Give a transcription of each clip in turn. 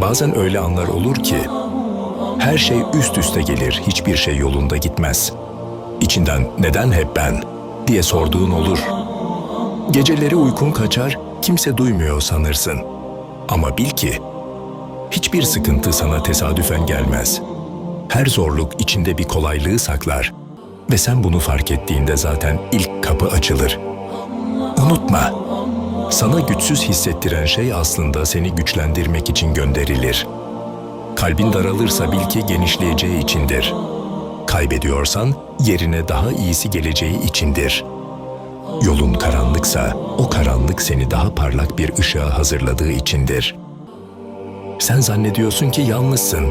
Bazen öyle anlar olur ki her şey üst üste gelir, hiçbir şey yolunda gitmez. İçinden neden hep ben diye sorduğun olur. Geceleri uykun kaçar, kimse duymuyor sanırsın. Ama bil ki hiçbir sıkıntı sana tesadüfen gelmez. Her zorluk içinde bir kolaylığı saklar ve sen bunu fark ettiğinde zaten ilk kapı açılır. Unutma, sana güçsüz hissettiren şey aslında seni güçlendirmek için gönderilir. Kalbin daralırsa bil ki genişleyeceği içindir. Kaybediyorsan yerine daha iyisi geleceği içindir. Yolun karanlıksa o karanlık seni daha parlak bir ışığa hazırladığı içindir. Sen zannediyorsun ki yalnızsın.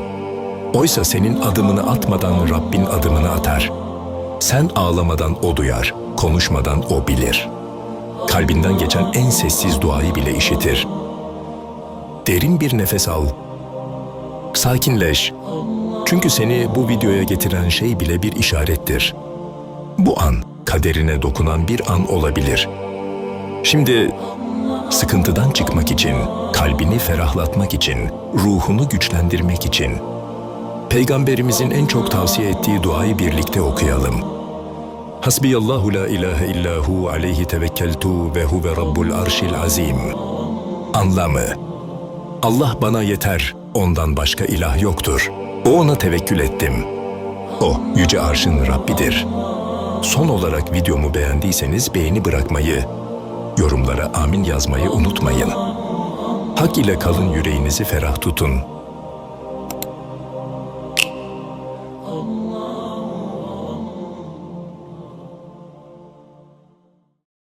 Oysa senin adımını atmadan Rabbin adımını atar. Sen ağlamadan o duyar, konuşmadan o bilir. Kalbinden geçen en sessiz duayı bile işitir. Derin bir nefes al. Sakinleş. Çünkü seni bu videoya getiren şey bile bir işarettir. Bu an kaderine dokunan bir an olabilir. Şimdi sıkıntıdan çıkmak için, kalbini ferahlatmak için, ruhunu güçlendirmek için Peygamberimizin en çok tavsiye ettiği duayı birlikte okuyalım. Hasbiyallahu la ilahe illahu aleyhi tevekkeltu ve huve rabbul arşil azim. Anlamı Allah bana yeter, ondan başka ilah yoktur. O ona tevekkül ettim. O, yüce arşın Rabbidir. Son olarak videomu beğendiyseniz beğeni bırakmayı, yorumlara amin yazmayı unutmayın. Hak ile kalın yüreğinizi ferah tutun.